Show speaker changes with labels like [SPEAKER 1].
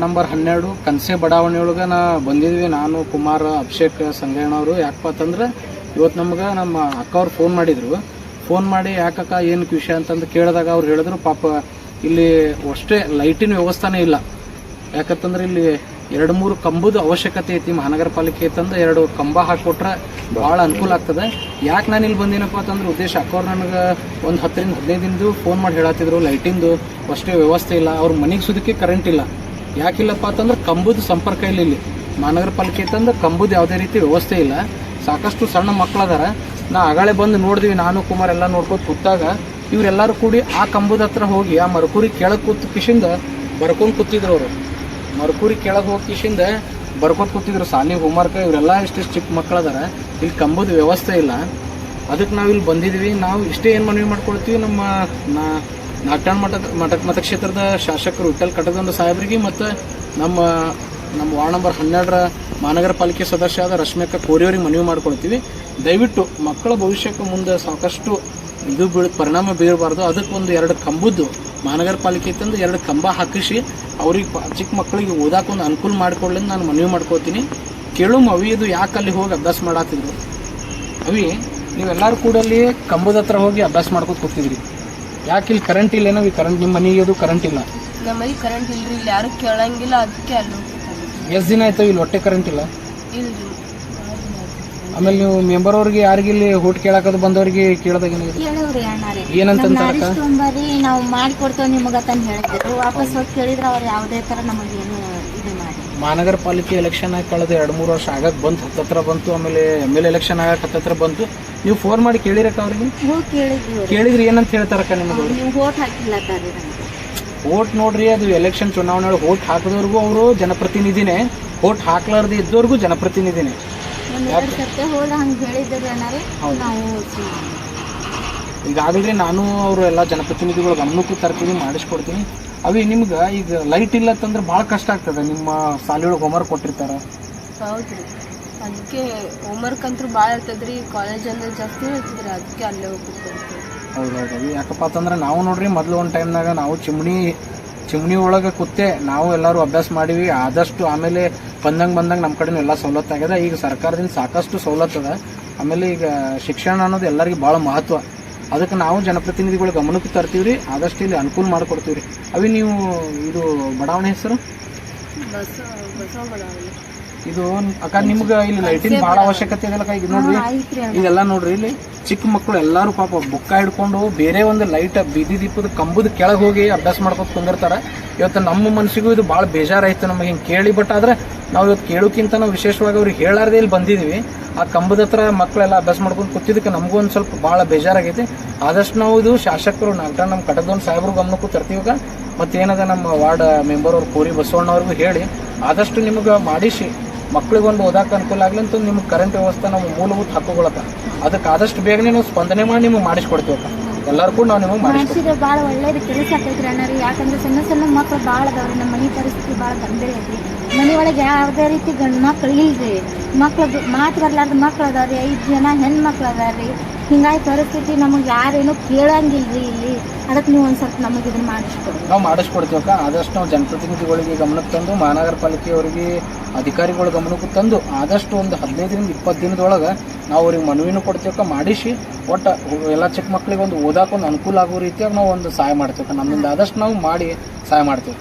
[SPEAKER 1] Ward number ಹನ್ನೆರಡು, ಕನ್ಸೆ ಬಡಾವಣೆಯೊಳಗೆ ನಾ ಬಂದಿದ್ವಿ. ನಾನು, ಕುಮಾರ್, ಅಭಿಷೇಕ್ ಸಂಗಯ್ಯನವರು ಯಾಕಪ್ಪ ಅಂತಂದ್ರೆ ಇವತ್ತು ನಮ್ಗೆ ನಮ್ಮ ಅಕ್ಕ ಅವ್ರು ಫೋನ್ ಮಾಡಿದ್ರು. ಫೋನ್ ಮಾಡಿ, ಯಾಕಕ್ಕ, ಏನು ವಿಷಯ? ಅಂತಂದು ಕೇಳಿದಾಗ ಅವ್ರು ಹೇಳಿದ್ರು, ಪಾಪ, ಇಲ್ಲಿ ಅಷ್ಟೇ ಲೈಟಿನ ವ್ಯವಸ್ಥೆನೇ ಇಲ್ಲ. ಯಾಕಂತಂದ್ರೆ ಇಲ್ಲಿ ಎರಡು ಮೂರು ಕಂಬದ ಅವಶ್ಯಕತೆ ಐತಿ. ಮಹಾನಗರ ಪಾಲಿಕೆ ಐತಂದ್ರೆ ಎರಡು ಕಂಬ ಹಾಕಿಕೊಟ್ರೆ ಭಾಳ ಅನುಕೂಲ ಆಗ್ತದೆ. ಯಾಕೆ ನಾನು ಇಲ್ಲಿ ಬಂದಿನಪ್ಪ ಅಂತಂದ್ರೆ ಉದ್ದೇಶ ಅಕ್ಕವ್ರು ನನಗೆ ಒಂದು ಹತ್ತರಿಂದ ಹದಿನೈದು ದಿನದ್ದು ಫೋನ್ ಮಾಡಿ ಹೇಳತ್ತಿದ್ರು. ಲೈಟಿಂದು ಅಷ್ಟೇ ವ್ಯವಸ್ಥೆ ಇಲ್ಲ. ಅವ್ರ ಮನೆಗೆ ಸುದಕ್ಕೆ ಕರೆಂಟ್ ಇಲ್ಲ. ಯಾಕಿಲ್ಲಪ್ಪ ಅಂತಂದ್ರೆ ಕಂಬದ ಸಂಪರ್ಕ ಇಲ್ಲ ಇಲ್ಲಿ. ಮಹಾನಗರ ಪಾಲಿಕೆ ಅಂತಂದ್ರೆ ಕಂಬದ ಯಾವುದೇ ರೀತಿ ವ್ಯವಸ್ಥೆ ಇಲ್ಲ. ಸಾಕಷ್ಟು ಸಣ್ಣ ಮಕ್ಕಳದಾರ. ನಾ ಆಗಳೇ ಬಂದು ನೋಡಿದ್ವಿ, ನಾನು, ಕುಮಾರ್ ಎಲ್ಲ ನೋಡ್ಕೊತ ಕೂತಾಗ. ಇವರೆಲ್ಲರೂ ಕೂಡಿ ಆ ಕಂಬದ ಹತ್ರ ಹೋಗಿ, ಆ ಮರಕುರಿ ಕೆಳಗೆ ಕೂತ ಕಿಶಿಂದ ಬರ್ಕೊಂಡು ಕೂತಿದ್ರು ಅವರು. ಮರ್ಕೂರಿ ಕೆಳಗೆ ಹೋಗಿ ಕಿಶಿಂದ ಬರ್ಕೊಂಡು ಕೂತಿದ್ರು. ಸಾಲಿ ಹೋಮ್ವರ್ಕ್ ಇವರೆಲ್ಲ ಇಷ್ಟಿಷ್ಟು ಚಿಕ್ಕ ಮಕ್ಕಳದಾರ. ಇಲ್ಲಿ ಕಂಬದ ವ್ಯವಸ್ಥೆ ಇಲ್ಲ. ಅದಕ್ಕೆ ನಾವು ಇಲ್ಲಿ ಬಂದಿದ್ವಿ. ನಾವು ಇಷ್ಟೇ ಏನು ಮನವಿ ಮಾಡ್ಕೊಳ್ತೀವಿ? ನಮ್ಮ ನಾ ನಾಟ್ಯಾಣ ಮಠ ಮಠ ಮತಕ್ಷೇತ್ರದ ಶಾಸಕರು ವಿಠಲ್ ಕಟಗೊಂಡ ಸಾಹೇಬರಿಗೆ ಮತ್ತು ನಮ್ಮ ನಮ್ಮ ವಾರ್ಡ್ ನಂಬರ್ ಹನ್ನೆರಡರ ಮಹಾನಗರ ಪಾಲಿಕೆ ಸದಸ್ಯ ಆದ ರಶ್ಮಿಕಾ ಕೋರಿಯವರಿಗೆ ಮನವಿ ಮಾಡ್ಕೊಳ್ತೀವಿ. ದಯವಿಟ್ಟು ಮಕ್ಕಳ ಭವಿಷ್ಯಕ್ಕೆ ಮುಂದೆ ಸಾಕಷ್ಟು ಇದು ಬೀಳ, ಪರಿಣಾಮ ಬೀರಬಾರ್ದು. ಅದಕ್ಕೆ ಒಂದು ಎರಡು ಕಂಬದ್ದು ಮಹಾನಗರ ಪಾಲಿಕೆ ತಂದು ಎರಡು ಕಂಬ ಹಾಕಿಸಿ ಅವ್ರಿಗೆ ಚಿಕ್ಕ ಮಕ್ಕಳಿಗೆ ಓದಾಕೊಂದು ಅನುಕೂಲ ಮಾಡಿಕೊಡ್ಲಿ ನಾನು ಮನವಿ ಮಾಡ್ಕೋತೀನಿ. ಕೇಳು ಅವಿ ಇದು ಯಾಕೆ ಅಲ್ಲಿ ಹೋಗಿ ಅಭ್ಯಾಸ ಮಾಡಾತಿದ್ರು? ಅವಿ, ನೀವೆಲ್ಲರೂ ಕೂಡ ಅಲ್ಲಿ ಕಂಬದ ಹತ್ರ ಹೋಗಿ ಅಭ್ಯಾಸ ಮಾಡ್ಕೊತ ಕೂತಿದ್ರಿ. ಯಾಕೆ ಇಲ್ಲಿ ಕರೆಂಟ್ ಇಲ್ಲ ಏನೋ ಈ ಕರೆಂಟ್ ನಿಮ್ಮ ಮನೆಗೆ ಅದು ಕರೆಂಟ್ ಇಲ್ಲ?
[SPEAKER 2] ನಮ್ಮಲ್ಲಿ ಕರೆಂಟ್ ಇಲ್ರಿ ಇಲ್ಲಿ ಯಾರು ಕೇಳಂಗಿಲ್ಲ ಅದಕ್ಕೆ ಅಲ್ಲ
[SPEAKER 1] ಎಷ್ಟು ದಿನ ಆಯ್ತು ಇಲ್ಲಿ ಹೊಟ್ಟೆ ಕರೆಂಟ್ ಇಲ್ಲ?
[SPEAKER 2] ಇಲ್ರಿ.
[SPEAKER 1] ಆಮೇಲೆ ನೀವು ಮೆಂಬರ್ ಅವ್ರಿಗೆ ಯಾರಿಗೆ ಇಲ್ಲಿ ಊಟ ಕೇಳಕದು ಬಂದವ್ರಿಗೆ ಕೇಳ್ದಾಗ ಏನಾಗಿದೆ?
[SPEAKER 3] ಕೇಳವ್ರಿ ಅಣ್ಣಾರಿ
[SPEAKER 1] ಏನಂತಂತಾರಕ್ಕ
[SPEAKER 3] ತೊಂಬರಿ ನಾವು ಮಾಡಿಕೊಡ್ತೇವೆ ಅಂತ ಹೇಳಿದ್ರು ವಾಪಸ್ ಹೋಗಿ ಕೇಳಿದ್ರೆ ಅವ್ರು ಯಾವುದೇ ಥರ ನಮಗೆ
[SPEAKER 1] ಮಹಾನಗರ ಪಾಲಿಕೆ ಎಲೆಕ್ಷನ್ ಆಗಿ ಕಳೆದ ಎರಡು ಮೂರು ವರ್ಷ ಆಗಕ್ಕೆ ಬಂತು ಹತ್ತತ್ರ ಬಂತು ಆಮೇಲೆ ಎಂ ಎಲ್ ಎಲೆಕ್ಷನ್ ಆಗಕ್ಕೆ ಹತ್ತತ್ರ ಬಂತು. ನೀವು ಫೋನ್ ಮಾಡಿ ಕೇಳಿರಕ್ಕ ಅವ್ರಿಗೆ?
[SPEAKER 3] ಹೋಗಿ ಕೇಳಿದ್ವಿ
[SPEAKER 1] ಕೇಳಿದ್ರಿ ಏನಂತ ಹೇಳ್ತಾರಕ್ಕ ನಿಮಗೆ
[SPEAKER 3] ನೀವು ಓಟ್ ಹಾಕಿಲ್ಲ
[SPEAKER 1] ನೋಡ್ರಿ ಅದು ಎಲೆಕ್ಷನ್ ಚುನಾವಣೆ ಒಳಗೆ ವೋಟ್ ಹಾಕಿದವ್ರಿಗೂ ಅವರು ಜನಪ್ರತಿನಿಧಿನೇ. ವೋಟ್ ಹಾಕ್ಲಾರ್ದು ಇದ್ದವ್ರಿಗೂ ಜನಪ್ರತಿನಿಧಿನೇ.
[SPEAKER 3] ಒಂದು ಎರಡು ಸರ್ತಿ ಹೋದ ಹಂಗೆ ಹೇಳಿದ್ರು ಅಣ್ಣಾರಿ
[SPEAKER 1] ಹೌದು.
[SPEAKER 3] ನಾವು ಸುಮ್ನೆ.
[SPEAKER 1] ಈಗಾಗಲೇ ನಾನು ಅವರು ಎಲ್ಲ ಜನಪ್ರತಿನಿಧಿಗಳು ಗಮನಕ್ಕೂ ತರ್ತೀನಿ ಮಾಡಿಸ್ಕೊಡ್ತೀನಿ ಅವೇ ನಿಮ್ಗೆ ಈಗ ಲೈಟ್ ಇಲ್ಲ ಅಂತಂದ್ರೆ ಭಾಳ ಕಷ್ಟ ಆಗ್ತದೆ. ನಿಮ್ಮ ಶಾಲೆಯೊಳಗೆ ಹೋಮ್ವರ್ಕ್ ಕೊಟ್ಟಿರ್ತಾರೆ.
[SPEAKER 2] ಹೌದ್ರಿ. ಅದಕ್ಕೆ ಹೋಮ್ವರ್ಕ್ ಅಂತೂ ಭಾಳ ಇರ್ತದ್ರಿ. ಕಾಲೇಜ್ ಅಂದ್ರೆ ಜಾಸ್ತಿ ಇರ್ತದ್ರಿ. ಅದಕ್ಕೆ ಅಲ್ಲೇ
[SPEAKER 1] ಹೌದೌದು. ಅವಿ ಯಾಕಪ್ಪ ಅಂತಂದ್ರೆ ನಾವು ನೋಡ್ರಿ ಮೊದಲು ಒಂದು ಟೈಮ್ನಾಗ ನಾವು ಚಿಮ್ಣಿ ಚಿಮ್ಣಿ ಒಳಗೆ ಕೂತೆ ನಾವು ಎಲ್ಲರೂ ಅಭ್ಯಾಸ ಮಾಡಿವಿ. ಆದಷ್ಟು ಆಮೇಲೆ ಬಂದಂಗೆ ಬಂದಂಗೆ ನಮ್ಮ ಕಡೆನೂ ಎಲ್ಲ ಸವಲತ್ತು ಆಗ್ಯದ ಈಗ ಸರ್ಕಾರದಿಂದ ಸಾಕಷ್ಟು ಸವಲತ್ತು ಅದ ಆಮೇಲೆ ಈಗ ಶಿಕ್ಷಣ ಅನ್ನೋದು ಎಲ್ಲರಿಗೂ ಭಾಳ ಮಹತ್ವ. ಅದಕ್ಕೆ ನಾವು ಜನಪ್ರತಿನಿಧಿಗಳು ಗಮನಕ್ಕೆ ತರ್ತೀವಿ ರೀ ಆದಷ್ಟು ಇಲ್ಲಿ ಅನುಕೂಲ ಮಾಡಿಕೊಡ್ತೀವಿ ರೀ ಅವಿ ನೀವು ಇದು ಬಡಾವಣೆ ಹೆಸರು? ಇದು ಅಕ್ಕ ನಿಮ್ಗೆ ಇಲ್ಲಿ ಲೈಟಿನ ಭಾಳ ಅವಶ್ಯಕತೆ ಇದೆಯಲ್ಲ ಈಗ ನೋಡ್ರಿ. ಇದೆಲ್ಲ ನೋಡ್ರಿ ಇಲ್ಲಿ ಚಿಕ್ಕ ಮಕ್ಕಳು ಎಲ್ಲರೂ ಪಾಪ ಬುಕ್ಕ ಹಿಡ್ಕೊಂಡು ಬೇರೆ ಒಂದು ಲೈಟ್ ಬೀದಿ ದೀಪದ ಕಂಬದ ಕೆಳಗೆ ಹೋಗಿ ಅಭ್ಯಾಸ ಮಾಡ್ಕೊತ ಕುಂದಿರ್ತಾರ. ಇವತ್ತು ನಮ್ಮ ಮನಸ್ಸಿಗೂ ಇದು ಭಾಳ ಬೇಜಾರಾಯ್ತು ನಮಗೆ ಹಿಂಗೆ ಕೇಳಿ ಬಟ್ ಆದ್ರೆ ನಾವು ಇವತ್ತು ಕೇಳೋಕ್ಕಿಂತ ನಾವು ವಿಶೇಷವಾಗಿ ಅವ್ರಿಗೆ ಹೇಳಾರ್ದೆ ಇಲ್ಲಿ ಬಂದಿದ್ದೀವಿ ಆ ಕಂಬದ ಹತ್ರ ಮಕ್ಕಳೆಲ್ಲ ಅಭ್ಯಾಸ ಮಾಡ್ಕೊಂಡು ಕೂತಿದ್ದಕ್ಕೆ ನಮಗೂ ಒಂದು ಸ್ವಲ್ಪ ಭಾಳ ಬೇಜಾರಾಗೈತಿ. ಆದಷ್ಟು ನಾವು ಇದು ಶಾಸಕರು ನಾಲ್ಕ ನಮ್ಮ ಕಟದೊಂದು ಸಾಹೇಬ್ರು ಗಮನಕ್ಕೂ ತರ್ತೀವಾಗ ಮತ್ತೇನದ ನಮ್ಮ ವಾರ್ಡ್ ಮೆಂಬರ್ ಅವ್ರು ಕೋರಿ ಬಸವಣ್ಣವ್ರಿಗೂ ಹೇಳಿ, ಆದಷ್ಟು ನಿಮಗೆ ಮಾಡಿಸಿ. ಮಕ್ಳಿಗೊಂದು ಓದಾಕ ಅನುಕೂಲ ಆಗಲಿ ಅಂತ ನಿಮ್ಗೆ ಕರೆಂಟ್ ವ್ಯವಸ್ಥೆ ನಾವು ಮೂಲಭೂತ ಹಕ್ಕುಗಳತ್ತ. ಅದಕ್ಕೆ ಆದಷ್ಟು ಬೇಗನೆ ನಾವು ಸ್ಪಂದನೆ ಮಾಡಿ ನಿಮಗೆ ಮಾಡಿಸ್ಕೊಡ್ತೀವಕ್ಕ ಎಲ್ಲರೂ ಕೂಡ ನಾವು ನಿಮಗೆ ಮಾಡಿ
[SPEAKER 3] ಮಾಡ್ಸಿದ್ರೆ ಭಾಳ ಒಳ್ಳೇದು ಕೆಲಸ ಆಗ್ತೈತ್ರಿ ಅಣ್ಣರಿ ಯಾಕಂದ್ರೆ ಸಣ್ಣ ಸಣ್ಣ ಮಕ್ಳು ಭಾಳ ಅದಾವ್ರಿ. ನಮ್ಮ ಮನೆ ಪರಿಸ್ಥಿತಿ ಭಾಳ ಗಂಭೀರ ಐತ್ರಿ. ಮನೆ ಒಳಗೆ ಯಾವುದೇ ರೀತಿ ಗಂಡು ಮಕ್ಳು ಇಲ್ರಿ. ಮಕ್ಳು ಮಾತು ಬರ್ಲಾರ್ದ ಮಕ್ಳು ಅದಾವ್ರಿ. ಐದು ಜನ ಹೆಣ್ಣು ಮಕ್ಳು ಅದಾವ್ರಿ ಹಿಂಗಾಗಿ ಪರಿಸ್ಥಿತಿ ನಮಗೆ ಯಾರೇನು ಕೇಳಂಗಿಲ್ರಿ ಇಲ್ಲಿ. ಅದಕ್ಕೆ ನೀವು ಒಂದು ಸ್ವಲ್ಪ ನಮಗೆ ಇದನ್ನ ಮಾಡಿಸ್ಕೊಡ್ರಿ
[SPEAKER 1] ನಾವು ಮಾಡಿಸ್ಕೊಡ್ತೀವಕ್ಕ. ಆದಷ್ಟು ನಾವು ಜನಪ್ರತಿನಿಧಿಗಳಿಗೆ ಗಮನಕ್ಕೆ ತಂದು ಮಹಾನಗರ ಪಾಲಿಕೆಯವರಿಗೆ ಅಧಿಕಾರಿಗಳ ಗಮನಕ್ಕೂ ತಂದು ಆದಷ್ಟು ಒಂದು ಹದಿನೈದರಿಂದ ಇಪ್ಪತ್ತು ದಿನದೊಳಗೆ ನಾವು ಅವ್ರಿಗೆ ಮನವಿನೂ ಕೊಡ್ತೀವಕ್ಕ. ಮಾಡಿಸಿ ಒಟ್ಟು ಎಲ್ಲ ಚಿಕ್ಕ ಮಕ್ಕಳಿಗೆ ಒಂದು ಓದಾಕ ಒಂದು ಅನುಕೂಲ ಆಗೋ ರೀತಿಯಾಗಿ ನಾವು ಒಂದು ಸಹಾಯ ಮಾಡ್ತೀವಕ್ಕ. ನಮ್ಮಿಂದ ಆದಷ್ಟು ನಾವು ಮಾಡಿ ಸಹಾಯ ಮಾಡ್ತೀವಿ.